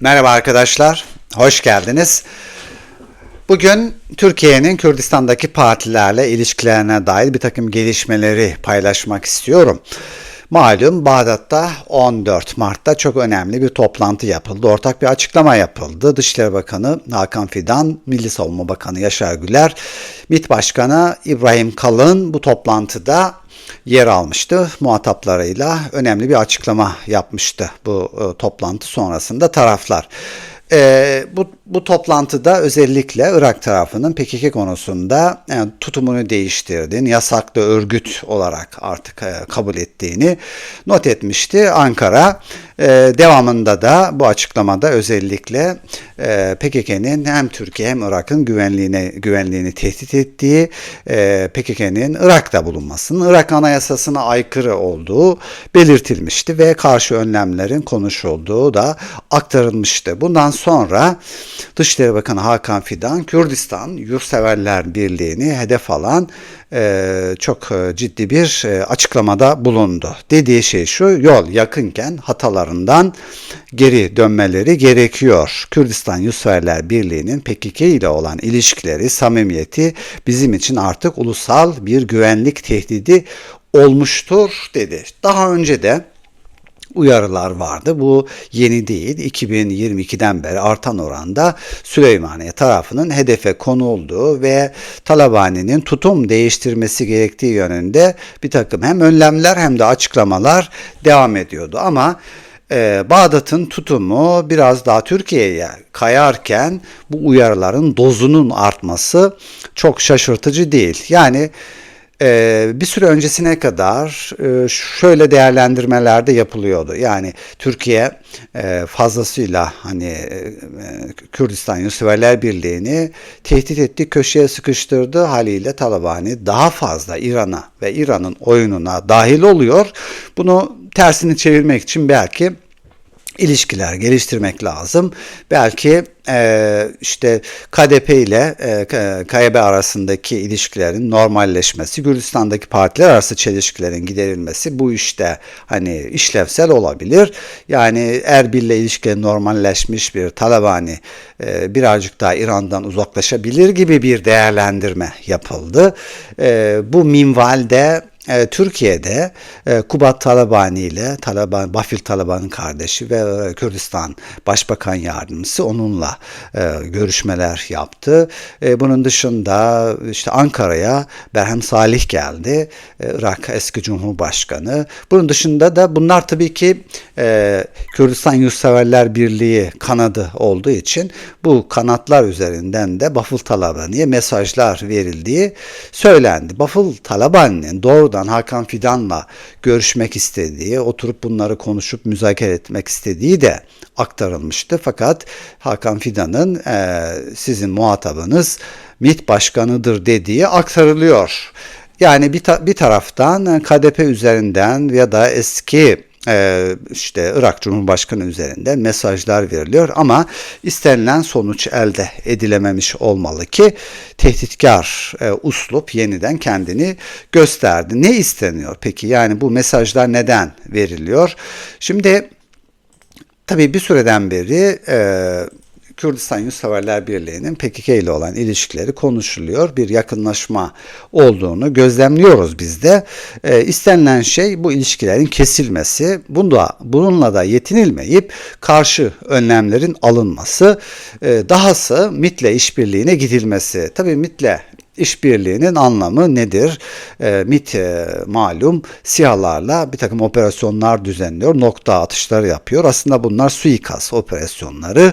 Merhaba arkadaşlar, hoş geldiniz. Bugün Türkiye'nin Kürdistan'daki partilerle ilişkilerine dair bir takım gelişmeleri paylaşmak istiyorum. Malum Bağdat'ta 14 Mart'ta çok önemli bir toplantı yapıldı. Ortak bir açıklama yapıldı. Dışişleri Bakanı Hakan Fidan, Milli Savunma Bakanı Yaşar Güler, MİT Başkanı İbrahim Kalın bu toplantıda yer almıştı. Muhataplarıyla önemli bir açıklama yapmıştı bu e, toplantı sonrasında taraflar. E, bu, bu toplantıda özellikle Irak tarafının PKK konusunda yani tutumunu değiştirdiğini, yasaklı örgüt olarak artık e, kabul ettiğini not etmişti Ankara. E, devamında da bu açıklamada özellikle e, PKK'nin hem Türkiye hem Irak'ın güvenliğine güvenliğini tehdit ettiği, e, PKK'nin Irak'ta bulunmasının Irak Anayasasına aykırı olduğu belirtilmişti ve karşı önlemlerin konuşulduğu da aktarılmıştı. Bundan sonra Dışişleri Bakanı Hakan Fidan Kürdistan Yurtseverler Birliği'ni hedef alan e, çok e, ciddi bir e, açıklamada bulundu. Dediği şey şu yol yakınken hatalarından geri dönmeleri gerekiyor. Kürdistan Yurtseverler Birliği'nin PKK ile olan ilişkileri, samimiyeti bizim için artık ulusal bir güvenlik tehdidi olmuştur dedi. Daha önce de uyarılar vardı. Bu yeni değil. 2022'den beri artan oranda Süleymaniye tarafının hedefe konulduğu ve Talabani'nin tutum değiştirmesi gerektiği yönünde bir takım hem önlemler hem de açıklamalar devam ediyordu. Ama e, Bağdat'ın tutumu biraz daha Türkiye'ye kayarken bu uyarıların dozunun artması çok şaşırtıcı değil. Yani ee, bir süre öncesine kadar e, şöyle değerlendirmeler de yapılıyordu. Yani Türkiye e, fazlasıyla hani e, Kürdistan Yurtseverler Birliği'ni tehdit etti, köşeye sıkıştırdı haliyle Talabani daha fazla İran'a ve İran'ın oyununa dahil oluyor. Bunu tersini çevirmek için belki ilişkiler geliştirmek lazım. Belki e, işte KDP ile e, KYB arasındaki ilişkilerin normalleşmesi, Gürcistan'daki partiler arası çelişkilerin giderilmesi bu işte hani işlevsel olabilir. Yani Erbil ile ilişkilerin normalleşmiş bir Talabani e, birazcık daha İran'dan uzaklaşabilir gibi bir değerlendirme yapıldı. E, bu minvalde e, Türkiye'de e, Kubat Talabani ile Taliban, Bafil Taliban'ın kardeşi ve e, Kürdistan Başbakan Yardımcısı onunla e, görüşmeler yaptı. E, bunun dışında işte Ankara'ya Berhem Salih geldi. E, Irak eski Cumhurbaşkanı. Bunun dışında da bunlar tabii ki e, Kürdistan Yurtseverler Birliği kanadı olduğu için bu kanatlar üzerinden de Bafıl Talabani'ye mesajlar verildiği söylendi. Bafıl Talabani'nin doğrudan doğrudan Hakan Fidan'la görüşmek istediği, oturup bunları konuşup müzakere etmek istediği de aktarılmıştı. Fakat Hakan Fidan'ın e, sizin muhatabınız MİT başkanıdır dediği aktarılıyor. Yani bir, ta- bir taraftan KDP üzerinden ya da eski e, işte Irak Cumhurbaşkanı üzerinde mesajlar veriliyor ama istenilen sonuç elde edilememiş olmalı ki tehditkar e, uslup yeniden kendini gösterdi. Ne isteniyor peki? Yani bu mesajlar neden veriliyor? Şimdi tabii bir süreden beri e, Kürdistan Yurtseverler Birliği'nin PKK ile olan ilişkileri konuşuluyor. Bir yakınlaşma olduğunu gözlemliyoruz biz de. E, istenilen şey bu ilişkilerin kesilmesi. Bunda, bununla da yetinilmeyip karşı önlemlerin alınması. E, dahası MIT'le işbirliğine gidilmesi. Tabii MIT'le işbirliğinin anlamı nedir? E, MIT e, malum SİHA'larla bir takım operasyonlar düzenliyor, nokta atışları yapıyor. Aslında bunlar suikast operasyonları.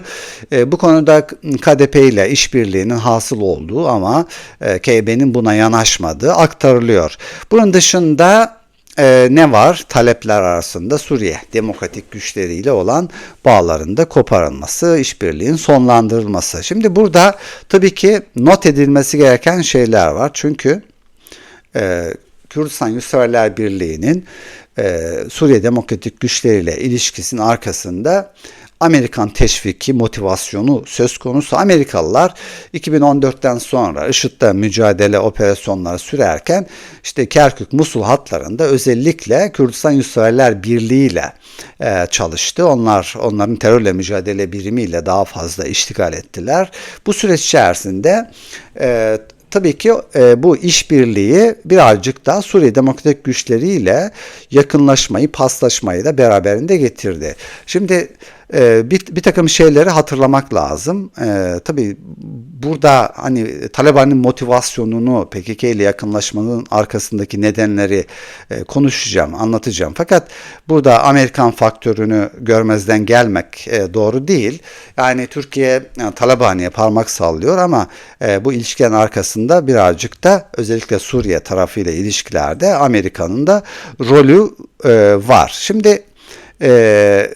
E, bu konuda KDP ile işbirliğinin hasıl olduğu ama e, KB'nin buna yanaşmadığı aktarılıyor. Bunun dışında e, ne var? Talepler arasında Suriye demokratik güçleriyle olan bağlarında koparılması, işbirliğin sonlandırılması. Şimdi burada tabii ki not edilmesi gereken şeyler var. Çünkü e, Kürdistan Yurtseverler Birliği'nin e, Suriye demokratik güçleriyle ilişkisinin arkasında Amerikan teşviki, motivasyonu söz konusu. Amerikalılar 2014'ten sonra IŞİD'de mücadele operasyonları sürerken işte Kerkük, Musul hatlarında özellikle Kürdistan Yurtseverler Birliği ile e, çalıştı. Onlar onların terörle mücadele birimiyle daha fazla iştigal ettiler. Bu süreç içerisinde e, Tabii ki e, bu işbirliği birazcık da Suriye Demokratik güçleriyle yakınlaşmayı, paslaşmayı da beraberinde getirdi. Şimdi e, bir, bir takım şeyleri hatırlamak lazım. E, tabii burada hani Taliban'ın motivasyonunu PKK ile yakınlaşmanın arkasındaki nedenleri e, konuşacağım, anlatacağım. Fakat burada Amerikan faktörünü görmezden gelmek e, doğru değil. Yani Türkiye yani Taliban'ya parmak sallıyor ama e, bu ilişkilerin arkasında birazcık da özellikle Suriye tarafıyla ilişkilerde Amerika'nın da rolü e, var. Şimdi e,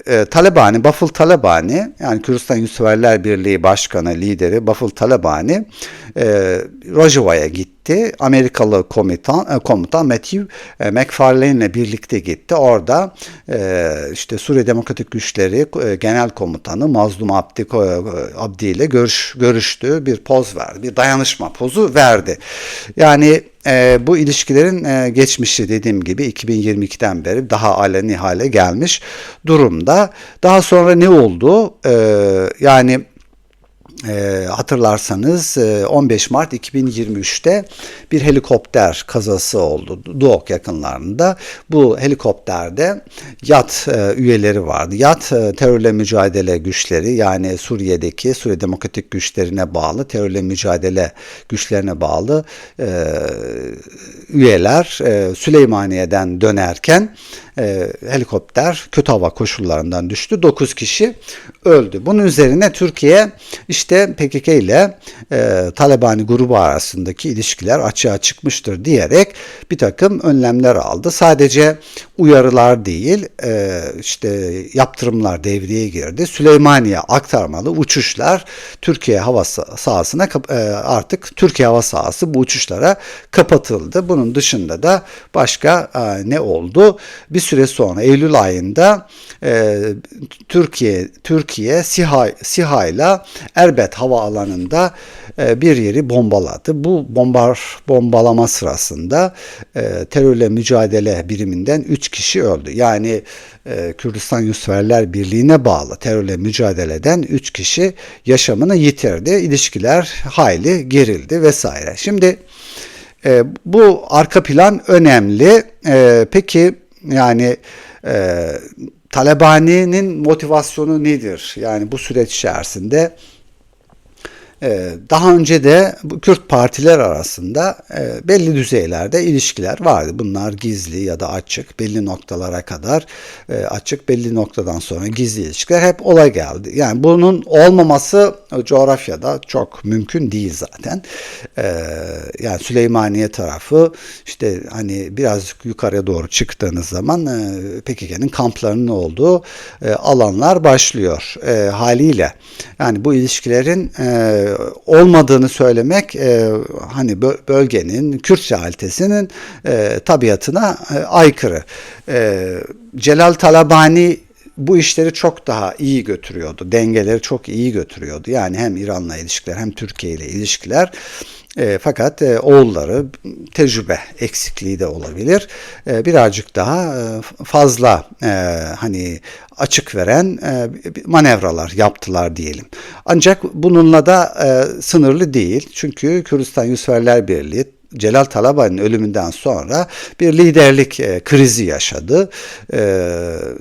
e, Talabani, Bafıl Talabani yani Kürdistan Yurtseverler Birliği Başkanı, lideri Bafıl Talabani e, Rojava'ya gitti. Amerikalı komutan, e, komutan Matthew e, McFarlane ile birlikte gitti. Orada e, işte Suriye Demokratik Güçleri Genel Komutanı Mazlum Abdi, Abdi ile görüş, görüştü. Bir poz verdi. Bir dayanışma pozu verdi. Yani bu ilişkilerin geçmişi dediğim gibi 2022'den beri daha aleni hale gelmiş durumda. Daha sonra ne oldu? Yani e, hatırlarsanız 15 e, Mart 2023'te bir helikopter kazası oldu Duok yakınlarında. Bu helikopterde YAT e, üyeleri vardı. YAT e, terörle mücadele güçleri yani Suriye'deki Suriye Demokratik güçlerine bağlı terörle mücadele güçlerine bağlı e, üyeler e, Süleymaniye'den dönerken e, helikopter kötü hava koşullarından düştü. 9 kişi öldü. Bunun üzerine Türkiye işte PKK ile e, Talabani grubu arasındaki ilişkiler açığa çıkmıştır diyerek bir takım önlemler aldı. Sadece uyarılar değil e, işte yaptırımlar devreye girdi. Süleymaniye aktarmalı uçuşlar Türkiye hava sahasına e, artık Türkiye hava sahası bu uçuşlara kapatıldı. Bunun dışında da başka e, ne oldu? Bir süre sonra Eylül ayında e, Türkiye Türkiye SİHA, SİHA ile Erbet havaalanında e, bir yeri bombaladı. Bu bombar bombalama sırasında e, terörle mücadele biriminden 3 kişi öldü. Yani e, Kürdistan Yurtseverler Birliği'ne bağlı terörle mücadeleden 3 kişi yaşamını yitirdi. İlişkiler hayli gerildi vesaire. Şimdi e, bu arka plan önemli. E, peki yani e, Talebani'nin motivasyonu nedir? Yani bu süreç içerisinde daha önce de Kürt partiler arasında e, belli düzeylerde ilişkiler vardı. Bunlar gizli ya da açık, belli noktalara kadar e, açık, belli noktadan sonra gizli ilişkiler hep olay geldi. Yani bunun olmaması coğrafyada çok mümkün değil zaten. Ee, yani Süleymaniye tarafı işte hani birazcık yukarıya doğru çıktığınız zaman e, PKK'nın kamplarının olduğu alanlar başlıyor haliyle. Yani bu ilişkilerin olmadığını söylemek e, hani bölgenin Kürt realitesinin e, tabiatına e, aykırı. E, Celal Talabani bu işleri çok daha iyi götürüyordu. Dengeleri çok iyi götürüyordu. Yani hem İran'la ilişkiler hem Türkiye ile ilişkiler e, fakat e, oğulları tecrübe eksikliği de olabilir. E, birazcık daha e, fazla e, hani açık veren e, manevralar yaptılar diyelim. Ancak bununla da e, sınırlı değil. Çünkü Kürdistan Yusverler Birliği Celal Talabani'nin ölümünden sonra bir liderlik e, krizi yaşadı. E,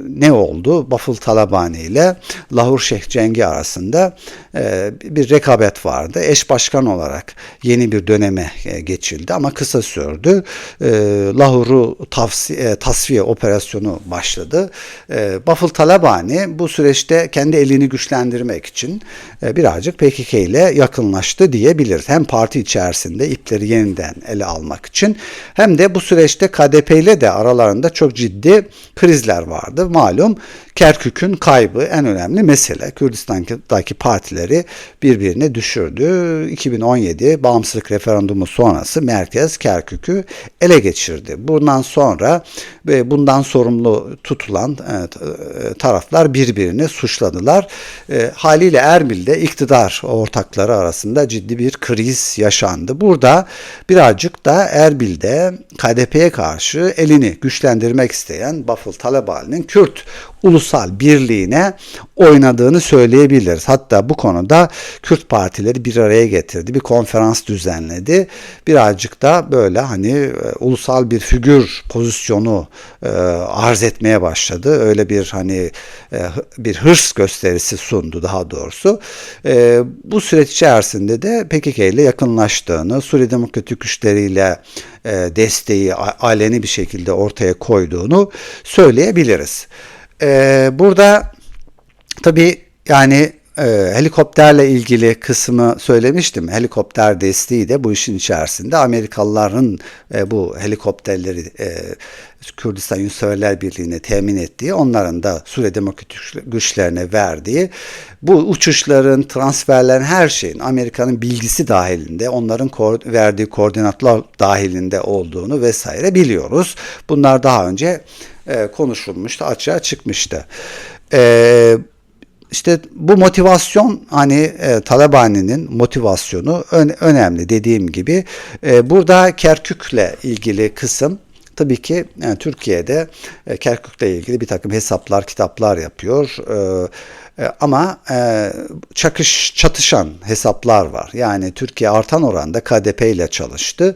ne oldu? Bafıl Talabani ile Lahur Şeyh Cengi arasında e, bir rekabet vardı. Eş başkan olarak yeni bir döneme e, geçildi ama kısa sürdü. E, Lahur'u tavsiye, tasfiye operasyonu başladı. E, Bafıl Talabani bu süreçte kendi elini güçlendirmek için e, birazcık PKK ile yakınlaştı diyebiliriz. Hem parti içerisinde ipleri yeniden ele almak için hem de bu süreçte KDP ile de aralarında çok ciddi krizler vardı. Malum Kerkük'ün kaybı en önemli mesele. Kürdistan'daki partileri birbirine düşürdü. 2017 bağımsızlık referandumu sonrası merkez Kerkük'ü ele geçirdi. Bundan sonra ve bundan sorumlu tutulan e, taraflar birbirini suçladılar. E, haliyle Erbil'de iktidar ortakları arasında ciddi bir kriz yaşandı. Burada birazcık da Erbil'de KDP'ye karşı elini güçlendirmek isteyen Bafıl Talabani'nin Kürt ulusal birliğine oynadığını söyleyebiliriz. Hatta bu konuda Kürt partileri bir araya getirdi. Bir konferans düzenledi. Birazcık da böyle hani e, ulusal bir figür pozisyonu e, arz etmeye başladı. Öyle bir hani e, bir hırs gösterisi sundu daha doğrusu. E, bu süreç içerisinde de PKK ile yakınlaştığını, Suriye Demokratik Güçleriyle e, desteği aleni bir şekilde ortaya koyduğunu söyleyebiliriz. Ee, burada tabii yani e, helikopterle ilgili kısmı söylemiştim. Helikopter desteği de bu işin içerisinde. Amerikalıların e, bu helikopterleri e, Kürdistan Yunusseverler Birliği'ne temin ettiği, onların da Suriye Demokratik güçlerine verdiği bu uçuşların, transferlerin her şeyin Amerika'nın bilgisi dahilinde, onların ko- verdiği koordinatlar dahilinde olduğunu vesaire biliyoruz. Bunlar daha önce e, konuşulmuştu, açığa çıkmıştı. E, işte bu motivasyon hani e, Talabani'nin motivasyonu ön, önemli dediğim gibi. E, burada Kerkük'le ilgili kısım tabii ki yani Türkiye'de e, Kerkük'le ilgili bir takım hesaplar, kitaplar yapıyor. E, e, ama e, çakış çatışan hesaplar var. Yani Türkiye artan oranda KDP ile çalıştı.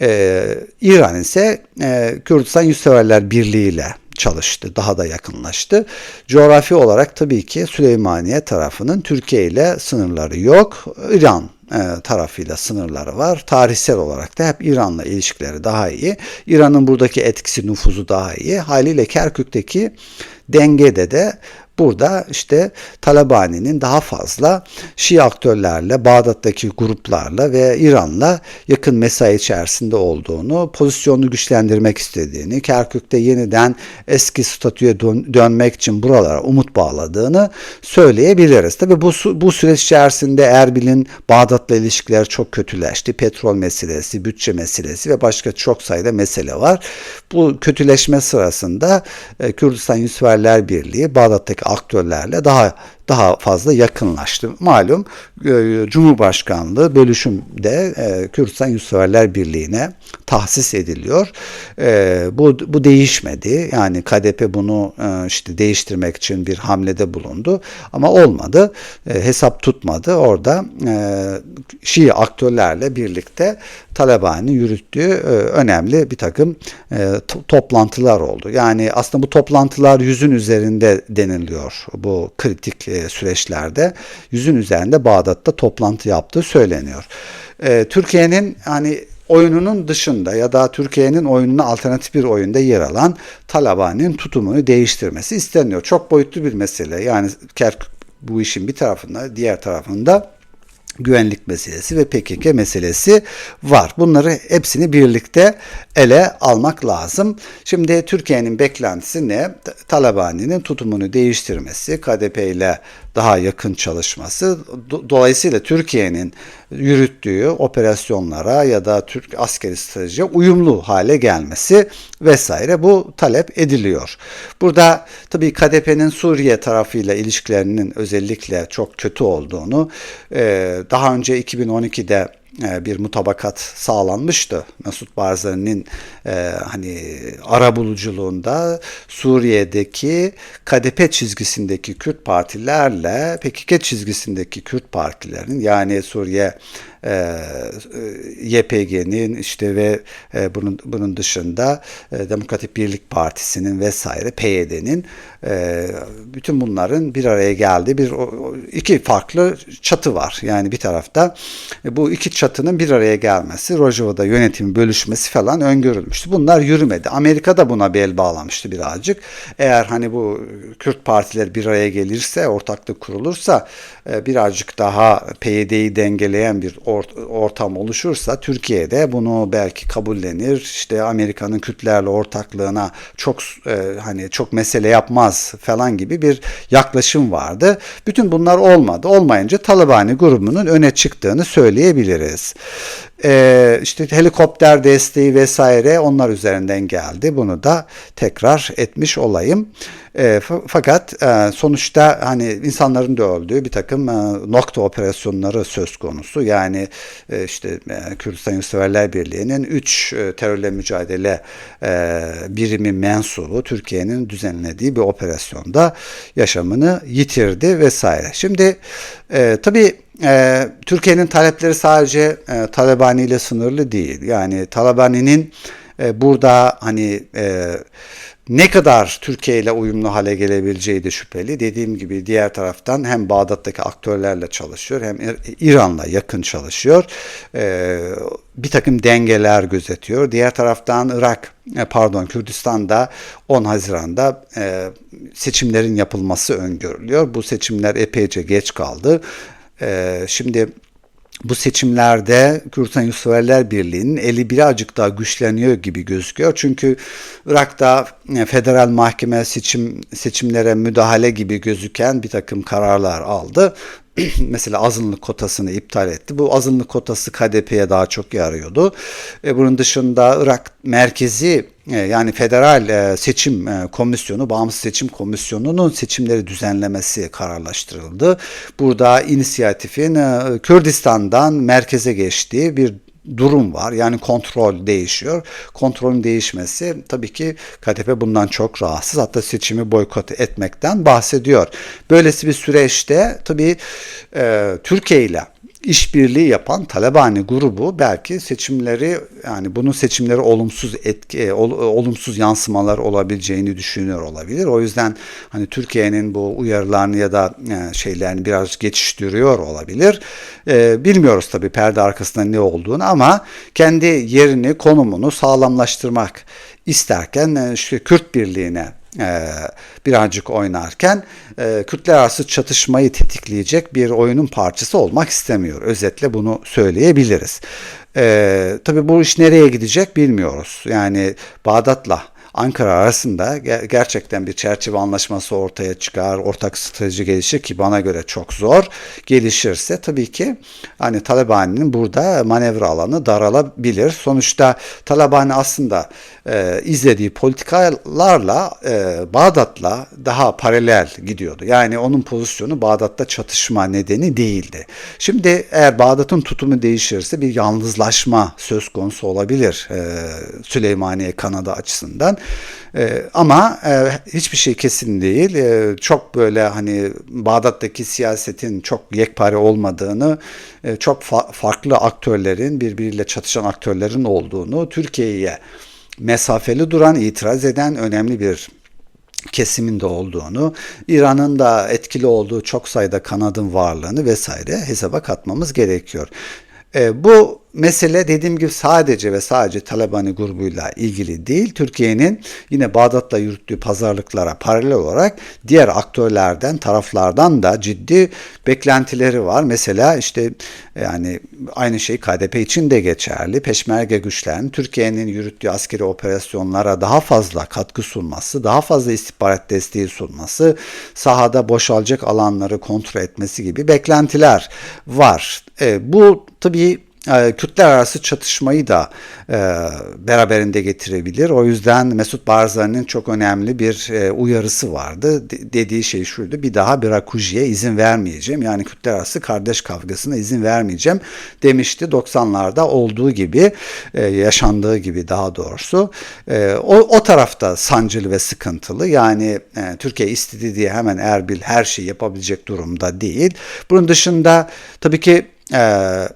E, İran ise e, Kürdistan Yurtseverler Birliği ile çalıştı. Daha da yakınlaştı. Coğrafi olarak tabii ki Süleymaniye tarafının Türkiye ile sınırları yok. İran e, tarafıyla sınırları var. Tarihsel olarak da hep İran'la ilişkileri daha iyi. İran'ın buradaki etkisi, nüfuzu daha iyi. Haliyle Kerkük'teki dengede de Burada işte Talabani'nin daha fazla Şii aktörlerle, Bağdat'taki gruplarla ve İran'la yakın mesai içerisinde olduğunu, pozisyonunu güçlendirmek istediğini, Kerkük'te yeniden eski statüye dön- dönmek için buralara umut bağladığını söyleyebiliriz. Tabi bu, bu süreç içerisinde Erbil'in Bağdat'la ilişkileri çok kötüleşti. Petrol meselesi, bütçe meselesi ve başka çok sayıda mesele var. Bu kötüleşme sırasında e, Kürdistan Yusufverler Birliği Bağdat'taki aktörlerle daha daha fazla yakınlaştı. Malum e, Cumhurbaşkanlığı bölüşümde e, Kürdistan Yurtseverler Birliği'ne tahsis ediliyor. E, bu, bu değişmedi. Yani KDP bunu işte değiştirmek için bir hamlede bulundu. Ama olmadı. Hesap tutmadı. Orada Şii aktörlerle birlikte Taliban'ın yürüttüğü önemli bir takım toplantılar oldu. Yani aslında bu toplantılar yüzün üzerinde deniliyor bu kritik süreçlerde yüzün üzerinde Bağdat'ta toplantı yaptığı söyleniyor. E, Türkiye'nin hani oyununun dışında ya da Türkiye'nin oyununa alternatif bir oyunda yer alan Taliban'ın tutumunu değiştirmesi isteniyor. Çok boyutlu bir mesele. Yani Kerkük bu işin bir tarafında, diğer tarafında güvenlik meselesi ve PKK meselesi var. Bunları hepsini birlikte ele almak lazım. Şimdi Türkiye'nin beklentisi ne? Talabani'nin tutumunu değiştirmesi, KDP ile daha yakın çalışması. Dolayısıyla Türkiye'nin yürüttüğü operasyonlara ya da Türk askeri stratejiye uyumlu hale gelmesi vesaire bu talep ediliyor. Burada tabii KDP'nin Suriye tarafıyla ilişkilerinin özellikle çok kötü olduğunu daha önce 2012'de e, bir mutabakat sağlanmıştı. Mesut Barzani'nin e, hani ara buluculuğunda Suriye'deki KDP çizgisindeki Kürt partilerle PKK çizgisindeki Kürt partilerin yani Suriye e, e YPG'nin işte ve e, bunun bunun dışında e, Demokratik Birlik Partisi'nin vesaire PYD'nin e, bütün bunların bir araya geldiği bir iki farklı çatı var. Yani bir tarafta e, bu iki çatının bir araya gelmesi, Rojava'da yönetimi bölüşmesi falan öngörülmüştü. Bunlar yürümedi. Amerika da buna bel bağlamıştı birazcık. Eğer hani bu Kürt partiler bir araya gelirse, ortaklık kurulursa e, birazcık daha PYD'yi dengeleyen bir ortam oluşursa Türkiye'de bunu belki kabullenir. İşte Amerika'nın Kürtlerle ortaklığına çok e, hani çok mesele yapmaz falan gibi bir yaklaşım vardı. Bütün bunlar olmadı. Olmayınca Talabani grubunun öne çıktığını söyleyebiliriz. Ee, işte helikopter desteği vesaire onlar üzerinden geldi. Bunu da tekrar etmiş olayım. E, fakat e, sonuçta hani insanların da öldüğü bir takım e, nokta operasyonları söz konusu. Yani e, işte e, Kürdistan Yurtseverler Birliği'nin 3 e, terörle mücadele e, birimi mensubu Türkiye'nin düzenlediği bir operasyonda yaşamını yitirdi vesaire. Şimdi e, tabii e, Türkiye'nin talepleri sadece e, Talabani ile sınırlı değil. Yani Talabani'nin e, burada hani e, ne kadar Türkiye ile uyumlu hale gelebileceği de şüpheli. Dediğim gibi diğer taraftan hem Bağdat'taki aktörlerle çalışıyor hem İran'la yakın çalışıyor. Ee, bir takım dengeler gözetiyor. Diğer taraftan Irak, e, pardon Kürdistan'da 10 Haziran'da e, seçimlerin yapılması öngörülüyor. Bu seçimler epeyce geç kaldı. E, şimdi bu seçimlerde Kürdistan Yurtseverler Birliği'nin eli birazcık daha güçleniyor gibi gözüküyor. Çünkü Irak'ta e, federal mahkeme seçim seçimlere müdahale gibi gözüken bir takım kararlar aldı. mesela azınlık kotasını iptal etti. Bu azınlık kotası KDP'ye daha çok yarıyordu. E, bunun dışında Irak merkezi e, yani federal e, seçim e, komisyonu, bağımsız seçim komisyonunun seçimleri düzenlemesi kararlaştırıldı. Burada inisiyatifin Kürdistan'dan merkeze geçtiği bir durum var. Yani kontrol değişiyor. Kontrolün değişmesi tabii ki KDP bundan çok rahatsız. Hatta seçimi boykot etmekten bahsediyor. Böylesi bir süreçte tabii e, Türkiye ile işbirliği yapan Talabani grubu belki seçimleri yani bunun seçimleri olumsuz etki e, ol, olumsuz yansımalar olabileceğini düşünüyor olabilir. O yüzden hani Türkiye'nin bu uyarılarını ya da yani e, şeylerini biraz geçiştiriyor olabilir. Ee, bilmiyoruz tabii perde arkasında ne olduğunu ama kendi yerini, konumunu sağlamlaştırmak isterken e, işte Kürt Birliği'ne e, birazcık oynarken e, Kürtler arası çatışmayı tetikleyecek bir oyunun parçası olmak istemiyor. Özetle bunu söyleyebiliriz. E, tabii bu iş nereye gidecek bilmiyoruz. Yani Bağdat'la Ankara arasında gerçekten bir çerçeve anlaşması ortaya çıkar, ortak strateji gelişir ki bana göre çok zor. Gelişirse tabii ki hani Talabani'nin burada manevra alanı daralabilir. Sonuçta Talabani aslında e, izlediği politikalarla e, Bağdat'la daha paralel gidiyordu. Yani onun pozisyonu Bağdat'ta çatışma nedeni değildi. Şimdi eğer Bağdat'ın tutumu değişirse bir yalnızlaşma söz konusu olabilir e, Süleymaniye Kanada açısından. E, ama e, hiçbir şey kesin değil. E, çok böyle hani Bağdat'taki siyasetin çok yekpare olmadığını, e, çok fa- farklı aktörlerin, birbiriyle çatışan aktörlerin olduğunu, Türkiye'ye mesafeli duran, itiraz eden önemli bir kesiminde olduğunu, İran'ın da etkili olduğu çok sayıda kanadın varlığını vesaire hesaba katmamız gerekiyor. E, bu mesele dediğim gibi sadece ve sadece Talabani grubuyla ilgili değil. Türkiye'nin yine Bağdat'la yürüttüğü pazarlıklara paralel olarak diğer aktörlerden, taraflardan da ciddi beklentileri var. Mesela işte yani aynı şey KDP için de geçerli. Peşmerge güçlerinin Türkiye'nin yürüttüğü askeri operasyonlara daha fazla katkı sunması, daha fazla istihbarat desteği sunması, sahada boşalacak alanları kontrol etmesi gibi beklentiler var. E, bu tabii e, Kürtler arası çatışmayı da e, beraberinde getirebilir. O yüzden Mesut Barzani'nin çok önemli bir e, uyarısı vardı. De, dediği şey şuydu. Bir daha Birakuji'ye izin vermeyeceğim. Yani Kürtler arası kardeş kavgasına izin vermeyeceğim demişti. 90'larda olduğu gibi e, yaşandığı gibi daha doğrusu. O, o tarafta sancılı ve sıkıntılı. Yani Türkiye istediği diye hemen Erbil her şeyi yapabilecek durumda değil. Bunun dışında tabii ki eee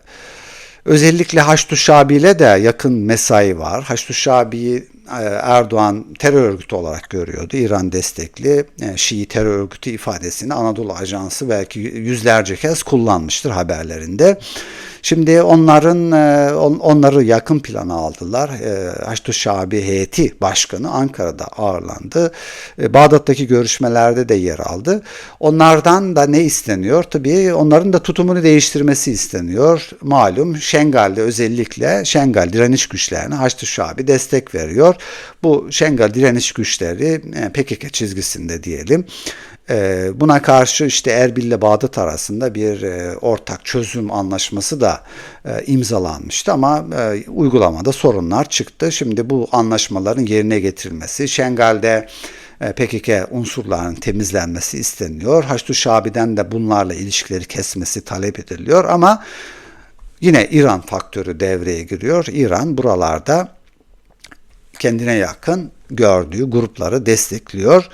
Özellikle Haçlı Şabi ile de yakın mesai var. Haçlı Şabi'yi Erdoğan terör örgütü olarak görüyordu. İran destekli e, Şii terör örgütü ifadesini Anadolu Ajansı belki yüzlerce kez kullanmıştır haberlerinde. Şimdi onların e, onları yakın plana aldılar. Haçlı Şabi heyeti başkanı Ankara'da ağırlandı. Bağdat'taki görüşmelerde de yer aldı. Onlardan da ne isteniyor? Tabii onların da tutumunu değiştirmesi isteniyor. Malum Şengal'de özellikle Şengal direniş güçlerine Haçlı Şabi destek veriyor. Bu Şengal direniş güçleri PKK çizgisinde diyelim. E, buna karşı işte Erbil ile Bağdat arasında bir e, ortak çözüm anlaşması da e, imzalanmıştı ama uygulamada sorunlar çıktı. Şimdi bu anlaşmaların yerine getirilmesi, Şengal'de PKK unsurlarının temizlenmesi isteniyor. Haçlı Şabi'den de bunlarla ilişkileri kesmesi talep ediliyor ama yine İran faktörü devreye giriyor. İran buralarda kendine yakın gördüğü grupları destekliyor.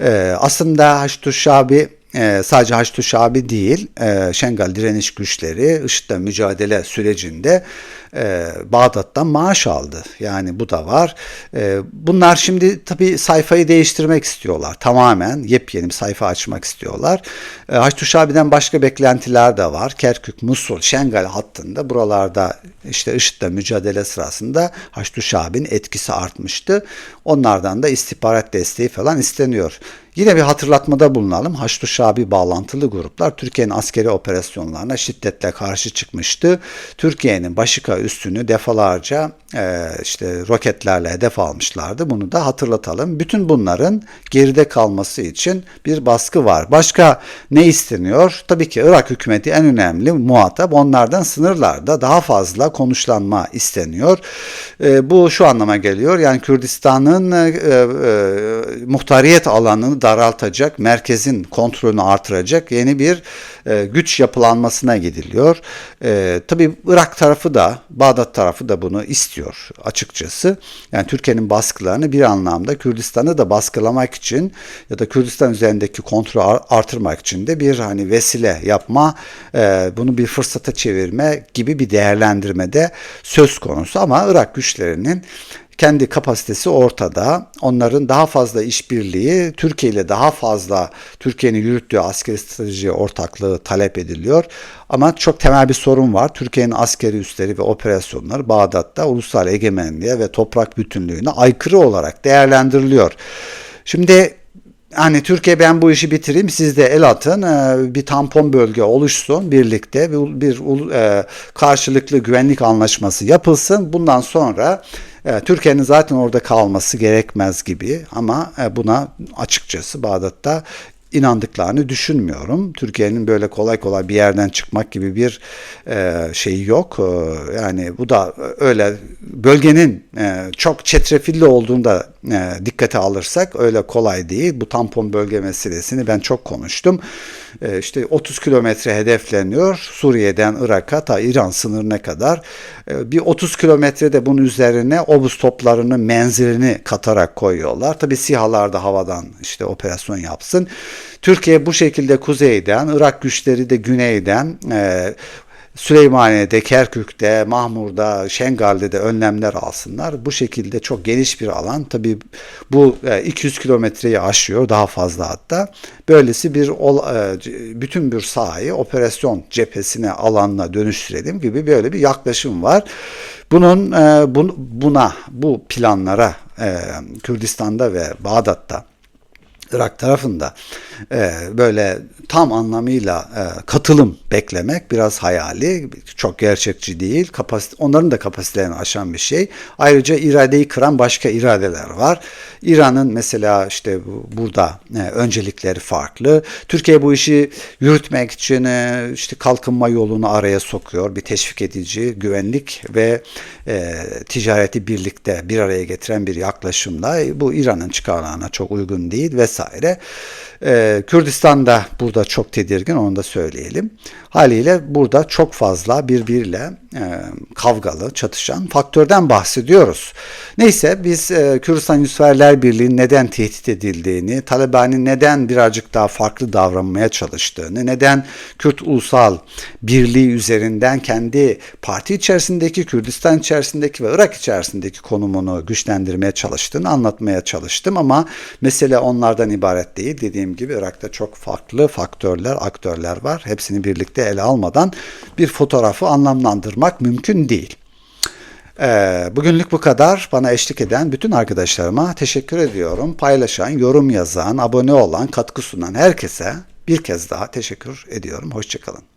Ee, aslında Haçlı Şabi e, sadece Haçlı Şabi değil, e, Şengal direniş güçleri IŞİD'le mücadele sürecinde e, Bağdat'tan maaş aldı. Yani bu da var. E, bunlar şimdi tabii sayfayı değiştirmek istiyorlar. Tamamen yepyeni bir sayfa açmak istiyorlar. E, Haçlı Şabi'den başka beklentiler de var. Kerkük, Musul, Şengal hattında buralarda işte IŞİD'le mücadele sırasında Haçlı Şabi'nin etkisi artmıştı. Onlardan da istihbarat desteği falan isteniyor. Yine bir hatırlatmada bulunalım. Haçlı Şabi bağlantılı gruplar Türkiye'nin askeri operasyonlarına şiddetle karşı çıkmıştı. Türkiye'nin Başika üstünü defalarca e, işte roketlerle hedef almışlardı. Bunu da hatırlatalım. Bütün bunların geride kalması için bir baskı var. Başka ne isteniyor? Tabii ki Irak hükümeti en önemli muhatap. Onlardan sınırlarda daha fazla konuşlanma isteniyor. E, bu şu anlama geliyor. Yani Kürdistan'ın e, e, muhtariyet alanını daraltacak, merkezin kontrolünü artıracak yeni bir e, güç yapılanmasına gidiliyor. E, tabii Irak tarafı da, Bağdat tarafı da bunu istiyor açıkçası. Yani Türkiye'nin baskılarını bir anlamda Kürdistan'ı da baskılamak için ya da Kürdistan üzerindeki kontrolü artırmak için de bir hani vesile yapma, e, bunu bir fırsata çevirme gibi bir değerlendirmede söz konusu. Ama Irak güçlerinin kendi kapasitesi ortada. Onların daha fazla işbirliği, Türkiye ile daha fazla Türkiye'nin yürüttüğü askeri strateji ortaklığı talep ediliyor. Ama çok temel bir sorun var. Türkiye'nin askeri üsleri ve operasyonları Bağdat'ta ulusal egemenliğe ve toprak bütünlüğüne aykırı olarak değerlendiriliyor. Şimdi hani Türkiye ben bu işi bitireyim siz de el atın e, bir tampon bölge oluşsun birlikte bir, bir e, karşılıklı güvenlik anlaşması yapılsın. Bundan sonra e, Türkiye'nin zaten orada kalması gerekmez gibi ama buna açıkçası Bağdat'ta inandıklarını düşünmüyorum. Türkiye'nin böyle kolay kolay bir yerden çıkmak gibi bir e, şeyi yok. E, yani bu da öyle bölgenin e, çok çetrefilli olduğunda e, dikkate alırsak öyle kolay değil. Bu tampon bölge meselesini ben çok konuştum. E, işte 30 kilometre hedefleniyor Suriye'den Irak'a ta İran sınırına kadar. E, bir 30 kilometrede bunun üzerine obus toplarını menzilini katarak koyuyorlar. Tabi SİHA'lar da havadan işte operasyon yapsın. Türkiye bu şekilde kuzeyden, Irak güçleri de güneyden e, Süleymaniye'de, Kerkük'te, Mahmur'da, Şengal'de de önlemler alsınlar. Bu şekilde çok geniş bir alan. Tabii bu 200 e, kilometreyi aşıyor daha fazla hatta. Böylesi bir e, bütün bir sahayı operasyon cephesine alanına dönüştürelim gibi böyle bir yaklaşım var. Bunun e, buna bu planlara Kürdistan'da ve Bağdat'ta Irak tarafında e, böyle tam anlamıyla e, katılım beklemek biraz hayali, çok gerçekçi değil. Kapasit onların da kapasitelerini aşan bir şey. Ayrıca iradeyi kıran başka iradeler var. İran'ın mesela işte burada e, öncelikleri farklı. Türkiye bu işi yürütmek için e, işte kalkınma yolunu araya sokuyor. Bir teşvik edici, güvenlik ve e, ticareti birlikte bir araya getiren bir yaklaşımla bu İran'ın çıkarlarına çok uygun değil ve vesaire. Ee, Kürdistan da burada çok tedirgin onu da söyleyelim. Haliyle burada çok fazla birbiriyle e, kavgalı, çatışan faktörden bahsediyoruz. Neyse biz e, Kürdistan Yusufverler Birliği'nin neden tehdit edildiğini, Taliban'ın neden birazcık daha farklı davranmaya çalıştığını, neden Kürt Ulusal Birliği üzerinden kendi parti içerisindeki, Kürdistan içerisindeki ve Irak içerisindeki konumunu güçlendirmeye çalıştığını anlatmaya çalıştım ama mesele onlardan ibaret değil. Dediğim gibi Irak'ta çok farklı faktörler, aktörler var. Hepsini birlikte ele almadan bir fotoğrafı anlamlandırmak mümkün değil. Ee, bugünlük bu kadar. Bana eşlik eden bütün arkadaşlarıma teşekkür ediyorum. Paylaşan, yorum yazan, abone olan, katkı sunan herkese bir kez daha teşekkür ediyorum. Hoşçakalın.